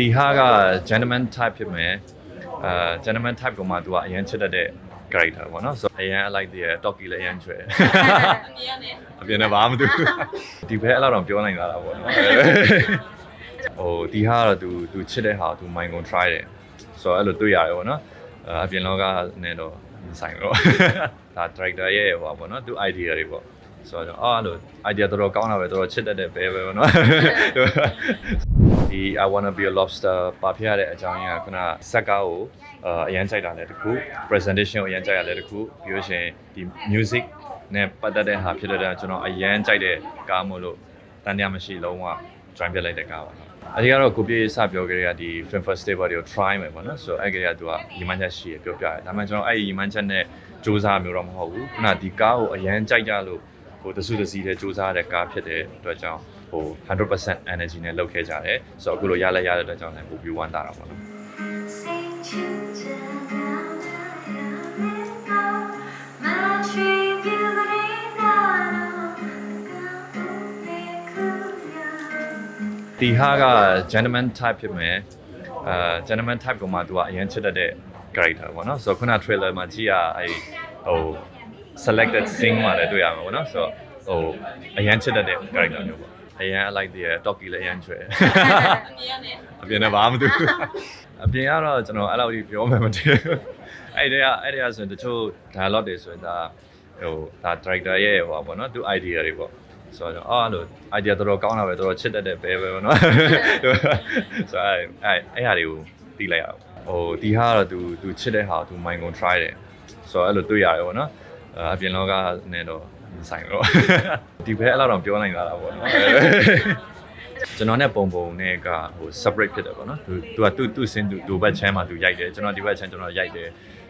ဒီဟာက gentleman type ဖြစ်မယ်အဲ gentleman type ကမှသူကအရင်ချစ်တတ်တဲ့ character ပေါ့နော်ဆိုတော့အရင်အလိုက်တည်း talkie လည်းအရင်ချွဲ အမြင်ရတယ်အပြင်နဲ့ဘာမှမသိဘူးဒီဘက်အဲ့လောက်တော့ပြောနိုင်တာလားပေါ့နော်ဟိုဒီဟာကတော့ तू तू ချစ်တဲ့ဟာကို तू mind control try တယ်ဆိုတော့အဲ့လိုတွေ့ရတယ်ပေါ့နော်အဲအပြင်လောကနဲ့တော့မဆိုင်တော့ဒါ director ရဲ့ဟိုပါပေါ့နော် तू idea တွေပေါ့ ဆိုတော့အော်အဲ့လို idea တော်တော်ကောင်းတာပဲတော်တော်ချစ်တတ်တဲ့ဘဲပဲပေါ့နော်ဒီ I wanna be a lobster ပါဖြစ်ရတဲ့အကြောင်းရင်းကခုနဇက်ကားကိုအာအရန်ကြိုက်တာလည်းတစ်ခု presentation ကိုအရန်ကြိုက်ရလည်းတစ်ခုပြီးလို့ရှိရင်ဒီ music နဲ့ပတ်သက်တဲ့ဟာဖြစ်တဲ့အတွက်ကျွန်တော်အရန်ကြိုက်တဲ့ကားမို့လို့တန်တရားမရှိလုံးဝ join ပြလိုက်တဲ့ကားပါအဒီကတော့ကိုပြေးစပြောကြတဲ့ကဒီ film festival တွေကို try မယ်ပေါ့နော်ဆိုတော့အဲ့ကလေးကသူကညီမချက်ရှိရပြောပြတယ်ဒါမှမဟုတ်ကျွန်တော်အဲ့ဒီညီမချက်နဲ့စူးစမ်းမျိုးတော့မဟုတ်ဘူးခုနဒီကားကိုအရန်ကြိုက်ကြလို့ ဟိုတစုတစည်းနဲ့စူးစမ်းရတဲ့ကားဖြစ်တဲ့အတွက်ကြောင့်ဟို100% energy နဲ့လုပ်ခဲ့ကြတယ်ဆိုတော့အခုလိုရလဲရတဲ့အတွက်ကြောင့်လည်းပိုပြီးဝမ်းသာတာပေါ့နော်ဒီဟာက gentleman type ဖြစ်မယ်အဲ gentleman type ကမှသူကအရင်ချစ်တတ်တဲ့ character ပေါ့နော်ဆိုတော့ခုန trailer မှာကြည့်ရအဲဟို selected scene မှာလည်းတွေ့ရမှာပေါ့နော်ဆိုတော့ဟိုအရင်ချစ်တတ်တဲ့ character မျိုးပေါ့အရင်အလိုက်တည်း talkie လည်းအရင်ချွဲ အမြင်ရတယ်အပြင်နဲ့ဘာမှမသိဘူးအပြင်ကတော့ကျွန်တော်အဲ့လောက်ကြီးပြောမှမတည်ဘူးအဲ့တည်းကအဲ့တည်းကဆိုရင်တချို့ dialogue တွေဆိုရင်ဒါဟိုဒါ director ရဲ့ဟိုပါပေါ့နော်သူ idea တွေပေါ့ဆိုတော့အော်အဲ့လို idea တော်တော်ကောင်းတာပဲတော်တော်ချစ်တတ်တဲ့ဘဲပဲပေါ့နော်ဆိုတော့အဲ့အဲ့အဲ့ဟာတွေကိုတီးလိုက်ရအောင်ဟိုဒီဟာကတော့ तू तू ချစ်တဲ့ဟာကို तू mind control try တယ်ဆိုတော့အဲ့လိုတွေ့ရတယ်ပေါ့နော် အပြင်လောကနဲ့တော့မဆိုင်တော့ဒီဘက်အဲ့လောက်တော့ပြောနိုင်တာလားပေါ့နော်ကျွန်တော်နဲ့ပုံပုံနဲ့ကဟို separate ဖြစ်တယ်ပေါ့နော်သူသူကသူသူစင်းသူသူဘက်ချမ်းမှာသူရိုက်တယ်ကျွန်တော်ဒီဘက်ချမ်းကျွန်တော်ရိုက်တယ်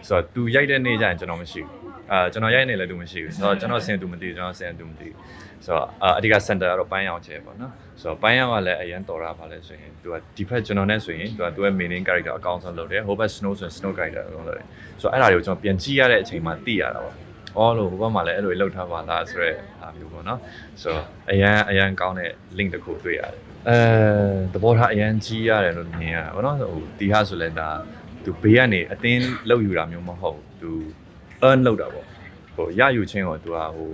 ဆိုတော့သူရိုက်တဲ့နေ့ကျရင်ကျွန်တော်မရှိဘူးအာကျွန်တော်ရိုက်နေလည်းသူမရှိဘူးဆိုတော့ကျွန်တော်စင်သူမသိဘူးကျွန်တော်စင်သူမသိဘူးဆိုတော့အာအဓိက center ကတော့ပန်းရောင်ချဲပေါ့နော်ဆိုတော့ပန်းရောင်ကလည်းအရင်တော်တာပါလဲဆိုရင်သူကဒီဘက်ကျွန်တော်နဲ့ဆိုရင်သူကသူရဲ့ main character အကောင်းဆုံးလုပ်တယ်ဟိုဘက် snow ဆိုရင် snow character အကောင်းလုပ်တယ်ဆိုတော့အဲ့ဒါတွေကိုကျွန်တော်ပြန်ကြည့်ရတဲ့အချိန်မှာသိရတာပေါ့ အော်လို့ဟိုဘက်မှာလည်းအဲ့လိုလှုပ်ထားပါလားဆိုတော့အားမျိုးပေါ့နော်ဆိုတော့အရန်အရန်ကောင်းတဲ့ link တစ်ခုတွေ့ရတယ်အဲသဘောထားအရန်ကြီးရတယ်လို့မြင်ရတာပေါ့နော်ဟိုဒီဟာဆိုလဲဒါသူဘေးကနေအတင်းလှုပ်ယူတာမျိုးမဟုတ်ဘူးသူ earn လုပ်တာပေါ့ဟိုရယူချင်းကိုသူကဟို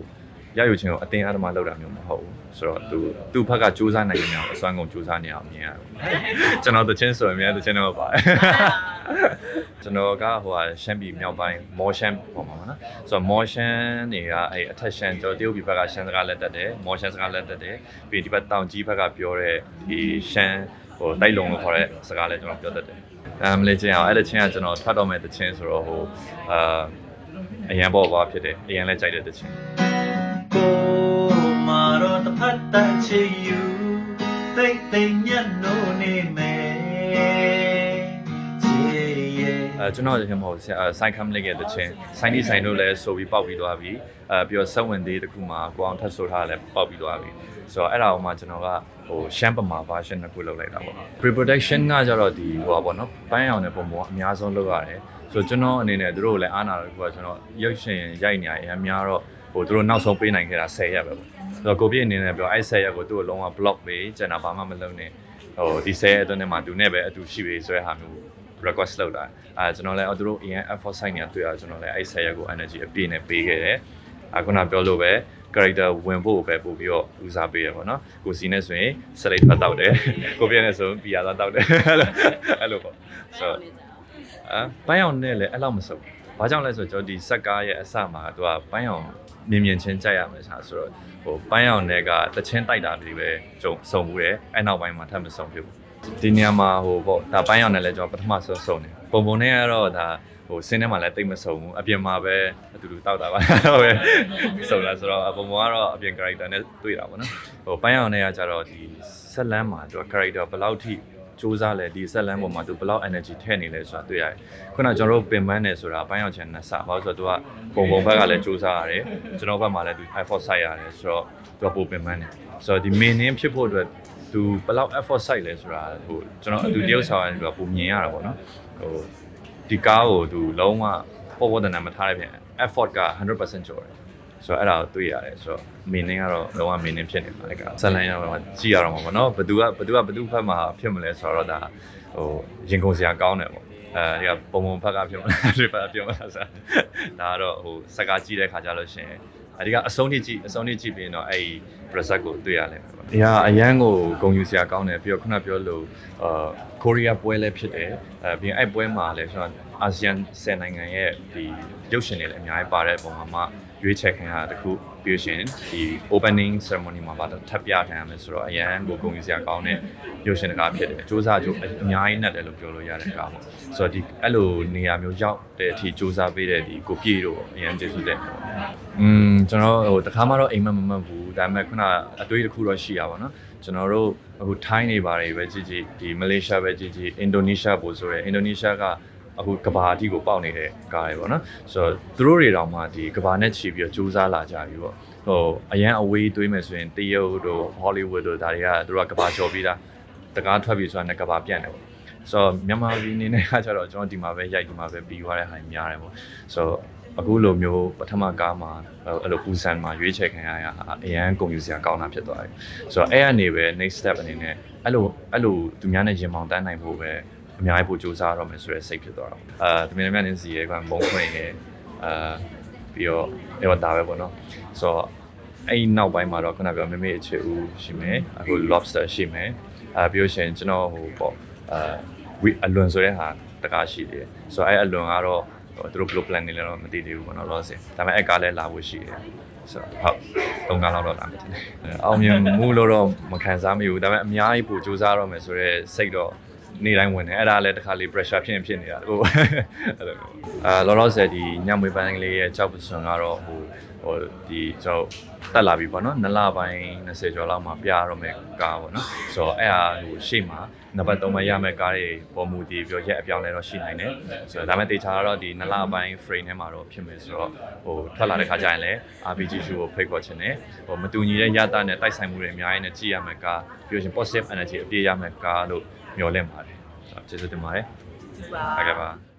ရယူချင်းကိုအတင်းအဓမ္မလုပ်တာမျိုးမဟုတ်ဘူးဆိုတော့သူသူ့ဘက်ကစူးစမ်းနိုင်နေအောင်အစွမ်းကုန်စူးစမ်းနေအောင်မြင်ရတယ်ကျွန်တော်တချင်းဆိုရင်အများတချင်းတော့ပါတယ် ကျွန်တော်ကဟိုဟာရှမ်းပြည်မြောက်ပိုင်းမော်ရှမ်းပေါ့မှာနော်ဆိုတော့မော်ရှမ်းတွေကအဲ့အထက်ရှမ်းကျွန်တော်တရုတ်ပြည်ဘက်ကရှမ်းစကားလက်တက်တယ်မော်ရှမ်းစကားလက်တက်တယ်ပြီးဒီဘက်တောင်ကြီးဘက်ကပြောတဲ့ဒီရှမ်းဟိုတိုက်လုံလို့ခေါ်တဲ့စကားလည်းကျွန်တော်ပြောတတ်တယ်အဲမလေးချင်းအောင်အဲ့ဒီချင်းကကျွန်တော်ထွက်တော့မဲ့တချင်းဆိုတော့ဟိုအာအရန်ပေါ်ပါဖြစ်တယ်အရန်လည်းကြိုက်တဲ့တချင်းကိုမာတော့တစ်ဖက်တန်ချီယူတိတ်တိတ်ညက်နိုးနေမ ကျွန်တော်ရမဟုတ်ဆိုင်ကမ်လေးရဲ့တချင်းဆိုင်ဒီဆိုင်တို့လည်းဆိုပြီးပေါက်ပြီးသွားပြီအဲပြီးတော့စက်ဝင်သေးတခုမှကိုအောင်ထပ်ဆိုထားလည်းပေါက်ပြီးသွားပြီဆိုတော့အဲ့ဒါကိုမှကျွန်တော်ကဟိုရှမ်းပမာ version တစ်ခုလုပ်လိုက်တာပေါ့ pre production ကကြတော့ဒီဟိုပါပေါ့နော်ပန်းရောင်တဲ့ပုံပေါ်အများဆုံးလုပ်ရတယ်ဆိုတော့ကျွန်တော်အနေနဲ့တို့ကိုလည်းအားနာတော့ခုကကျွန်တော်ရုပ်ရှင်ရိုက်နေရအများတော့ဟိုတို့နောက်ဆုံးပေးနိုင်ခဲ့တာ10ရက်ပဲပေါ့ဆိုတော့ကိုပြည့်အနေနဲ့ပြောအဲ့10ရက်ကိုသူ့ကိုလုံးဝ block ပေးကျန်တာဘာမှမလုပ်နဲ့ဟိုဒီ10ရက်အတွင်းထဲမှာသူနဲ့ပဲအတူရှိပြီဆိုတဲ့ဟာမျိုး request လုပ်တာအဲကျွန်တော်လည်းအော်သူတို့အရင် effort site နေတွေ့ရကျွန်တော်လည်းအဲ့ဆက်ရက်ကို energy အပြည့်နဲ့ပေးခဲ့တယ်အခုနပြောလို့ပဲ character ဝင်ဖို့ပဲပို့ပြီးတော့ဦးစားပေးရပါတော့ကိုစီနဲ့ဆိုရင် select ဖတ်တော့တယ်ကိုပြည့်နဲ့ဆိုရင် PR သားတော့တယ်အဲ့လိုပေါ့ဆိုတော့အဲပန်းရောင်နဲ့လည်းအဲ့လောက်မစုံဘာကြောင့်လဲဆိုတော့ကျွန်တော်ဒီစက်ကားရဲ့အစမှာသူကပန်းရောင်မြင်မြင်ချင်းကြိုက်ရမယ်ဆိုတော့ဟိုပန်းရောင်တွေကတချင်းတိုက်တာတွေပဲကြုံစုံမှုတယ်အဲ့နောက်ပိုင်းမှာထပ်မစုံဖြစ်ဘူး ဒီနေရာမှာဟိုပေါ့ဒါပန်းရောင်နဲ့လည်းကျွန်တော်ပထမဆုံးစုံတယ်ပုံပုံနဲ့ကတော့ဒါဟိုစင်းထဲမှာလည်းတိတ်မစုံဘူးအပြင်မှာပဲအတူတူတောက်တာပါဟုတ်ပဲစုံလာဆိုတော့ပုံပုံကတော့အပြင် character နဲ့တွေ့တာပေါ့နော်ဟိုပန်းရောင်နဲ့ကကြတော့ဒီဆက်လန်းမှာသူက character ဘယ်လောက်ထိစူးစမ်းလဲဒီဆက်လန်းပေါ်မှာသူဘယ်လောက် energy ထည့်နေလဲဆိုတာတွေ့ရတယ်ခုနကကျွန်တော်တို့ပင်ပန်းနေဆိုတာပန်းရောင်ချန်နဲ့စပါဆိုတော့သူကပုံပုံဘက်ကလည်းစူးစမ်းရတယ်ကျွန်တော်ဘက်မှာလည်းသူ effort စိုက်ရတယ်ဆိုတော့သူကပိုပင်ပန်းနေဆိုတော့ဒီ meaning ဖြစ်ဖို့အတွက် သူဘယ်လောက် effort စိုက်လဲဆိုတာဟိုကျွန်တော်အတူတယောက်ဆောင်ရတယ်ပုံမြင်ရတာပေါ့နော်ဟိုဒီကားကိုသူလုံးဝပေါ်ပေါ်တန်တန်မထားတဲ့ပြန် effort က100%ကျော်တယ်ဆိုတော့အဲ့ဒါကိုတွေ့ရတယ်ဆိုတော့ meaning ကတော့လုံးဝ meaning ဖြစ်နေပါလေကဇလန်ရတော့ကြည့်ရတော့မှာပေါ့နော်ဘသူကဘသူကဘသူဖက်မှာဖြစ်မလဲဆိုတော့ဒါဟိုရင်ကုန်စရာကောင်းတယ်ပေါ့အဲဒီကပုံပုံဖက်ကဖြစ်မလားဒီဖက်ကဖြစ်မလားဆိုတာဒါကတော့ဟိုစကားကြည့်တဲ့ခါကြလို့ရှရင်အဒီကအဆုံးထိကြည့်အဆုံးထိကြည့်ပြီးရင်တော့အဲ့ဒီ result ကိုတွေ့ရလိမ့်မယ်ပေါ့။ဒီဟာအရန်ကိုဂုံယူစရာကောင်းတယ်ပြီးတော့ခုနပြောလို့အာကိုရီးယားပွဲလည်းဖြစ်တယ်အဲပြီးရင်အဲ့ပွဲမှာလည်းကျွန်တော်အာဆီယံ10နိုင်ငံရဲ့ဒီရုပ်ရှင်တွေလည်းအများကြီးပါတဲ့ပုံမှာမှရွေးချယ်ခံရတာတခုပြီးရှင်ဒီ opening ceremony မှာပါတော့ထပ်ပြခံရမယ်ဆိုတော့အရန်ကိုဂုံယူစရာကောင်းတဲ့ရုပ်ရှင်တကားဖြစ်တယ်။စူးစမ်းကြိုးအများကြီးနဲ့တယ်လို့ပြောလို့ရတဲ့ကားပေါ့။ဆိုတော့ဒီအဲ့လိုနေရာမျိုးရောက်တဲ့အထိစူးစမ်းပေးတဲ့ဒီကိုပြေတို့ပေါ့အရန်ကျေးဇူးတင်တယ်ပေါ့။อืมကျွန်တော်ဟိုတခါမှတော့အိမ်မက်မမက်ဘူးဒါပေမဲ့ခုနအတွေးတစ်ခုတော့ရှိရပါတော့ကျွန်တော်တို့အခုထိုင်းနေပါတယ်ပဲကြည့်ကြည့်ဒီမလေးရှားပဲကြည့်ကြည့်အင်ဒိုနီးရှားပို့ဆိုရဲအင်ဒိုနီးရှားကအခုကဘာအထိကိုပေါက်နေတဲ့ကားတွေပေါ့နော်ဆိုတော့သူတို့တွေတောင်မှဒီကဘာနဲ့ချီပြီးတော့စူးစမ်းလာကြပြီပေါ့ဟိုအရန်အဝေးတွေးမယ်ဆိုရင်တရုတ်တို့ဟောလိဝုဒ်တို့ဒါတွေကသူတို့ကကဘာကျော်ပြီးသားတကားထွက်ပြီးဆိုတာနဲ့ကဘာပြန့်တယ်ပေါ့ဆိုတော့မြန်မာပြည်အနေနဲ့ကကျတော့ကျွန်တော်ဒီမှာပဲရိုက်ဒီမှာပဲပြီးသွားတဲ့ဟာများတယ်ပေါ့ဆိုတော့ အခုလိုမျိုးပထမကားမှာအဲ့လိုပူဆန်မှာရွေးချယ်ခံရရဟာအရန်ကုန်ယူစရာကောင်းတာဖြစ်သွားတယ်ဆိုတော့အဲ့အနေပဲ next step အနေနဲ့အဲ့လိုအဲ့လိုသူများနဲ့ရင်မောင်တန်းနိုင်ဖို့ပဲအများကြီးပို့စူးစမ်းရတော့မယ်ဆိုတဲ့စိတ်ဖြစ်သွားတော့အာတမင်များနေစီရဲကဘုံခွင့်ရဲအာပြီးတော့အဲ့တော့ဒါပဲပေါ့နော်ဆိုတော့အဲ့နောက်ပိုင်းမှာတော့ခုနပြောမမေအခြေဦးရှိမယ်အခု lobster ရှိမယ်အာပြီးလို့ရှိရင်ကျွန်တော်ဟိုပေါ့အာဝီအလွန်ဆိုတဲ့ဟာတကားရှိတယ်ဆိုတော့အဲ့အလွန်ကတော့ဟို သူတို့ဘယ်လို plan နေလဲတော့မသိသေးဘူးပေါ့နော်လောဆယ်ဒါပေမဲ့အကားလည်းလာဖို့ရှိတယ်ဆိုတော့ဟုတ်သုံးကားလောက်တော့လာမယ်ထင်တယ်အဲအောင်မြင်မှုလို့တော့မခံစားမိဘူးဒါပေမဲ့အများကြီးပို့စူးစမ်းရမယ်ဆိုတော့စိတ်တော့နေတိုင်းဝင်တယ်အဲ့ဒါလည်းတစ်ခါလေး pressure ဖြစ်ရင်ဖြစ်နေတာဟိုအဲ့လိုမျိုးအာလောလောဆယ်ဒီညမွေးပိုင်းလေးရဲ့ကြောက်ပစွန်ကတော့ဟို ဟိုဒီကျွန်တော်တက်လာပြီပေါ့နော်နှစ်လပိုင်း20ကျော်လောက်မှပြရတော့မယ်ကားပေါ့နော်ဆိုတော့အဲ့ဟာဟိုရှေ့မှာနံပါတ်3မှာရမယ့်ကားတွေပေါ်မူတည်ပြီးတော့ရက်အပြောင်းလဲတော့ရှိနိုင်တယ်ဆိုတော့ဒါပေမဲ့တေချာတော့ဒီနှစ်လပိုင်း frame ထဲမှာတော့ဖြစ်မယ်ဆိုတော့ဟိုထွက်လာတဲ့ခါကျရင်လည်း RPG show ကိုဖိတ်ခေါ်ခြင်းနဲ့ဟိုမတူညီတဲ့ရတာနဲ့တိုက်ဆိုင်မှုတွေအများကြီးနဲ့ကြည့်ရမယ့်ကားပြီးလို့ရှရင် positive energy အပြည့်ရမယ့်ကားလို့မျှော်လင့်ပါတယ်ဆိုတော့ကျေးဇူးတင်ပါတယ်ဟုတ်ကဲ့ပါ